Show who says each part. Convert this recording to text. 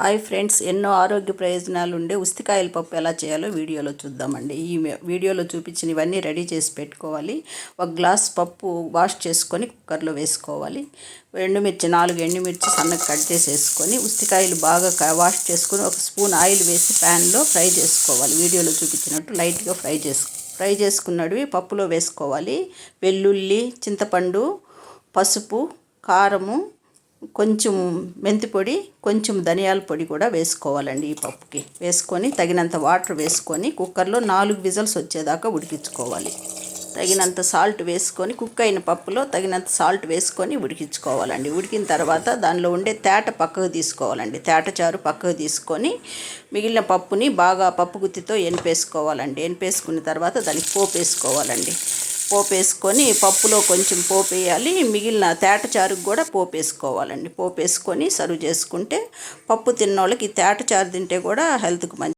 Speaker 1: Hi friends ఎన్నో ఆరోగ్య ప్రయోజనాలు ఉండే ఉస్తికాయల పప్పు ఎలా చేయాలో వీడియోలో చూద్దామండి. ఈ వీడియోలో చూపించిన ఇవన్నీ రెడీ చేసి పెట్టుకోవాలి. ఒక గ్లాస్ పప్పు వాష్ చేసుకొని కుక్కర్లో వేసుకోవాలి. ఎండుమిర్చి నాలుగు ఎండుమిర్చి సన్నగా కట్ చేసి వేసుకొని ఉస్తికాయలు బాగా వాష్ చేసుకొని ఒక స్పూన్ ఆయిల్ వేసి ప్యాన్లో ఫ్రై చేసుకోవాలి. వీడియోలో చూపించినట్టు లైట్గా ఫ్రై చేసు ఫ్రై చేసుకున్నవి పప్పులో వేసుకోవాలి. వెల్లుల్లి చింతపండు పసుపు కారము కొంచెం మెంతి పొడి కొంచెం ధనియాల పొడి కూడా వేసుకోవాలండి ఈ పప్పుకి. వేసుకొని తగినంత వాటర్ వేసుకొని కుక్కర్లో నాలుగు విజల్స్ వచ్చేదాకా ఉడికించుకోవాలి. తగినంత సాల్ట్ వేసుకొని కుక్ అయిన పప్పులో తగినంత సాల్ట్ వేసుకొని ఉడికించుకోవాలండి. ఉడికిన తర్వాత దానిలో ఉండే తేట పక్కకు తీసుకోవాలండి. తేట చారు పక్కకు తీసుకొని మిగిలిన పప్పుని బాగా పప్పు గుత్తితో ఎనిపేసుకోవాలండి. ఎనిపేసుకున్న తర్వాత దానికి పోపు వేసుకోవాలండి. పోపు వేసుకొని పప్పులో కొంచెం పోపు వేయాలి మిగిలిన తేటచారుకు కూడా పోపు వేసుకోవాలండి పోపు వేసుకొని సర్వ్ చేసుకుంటే పప్పు తిన్నోళ్ళకి ఈ తేట చారు తింటే కూడా హెల్త్కి మంచి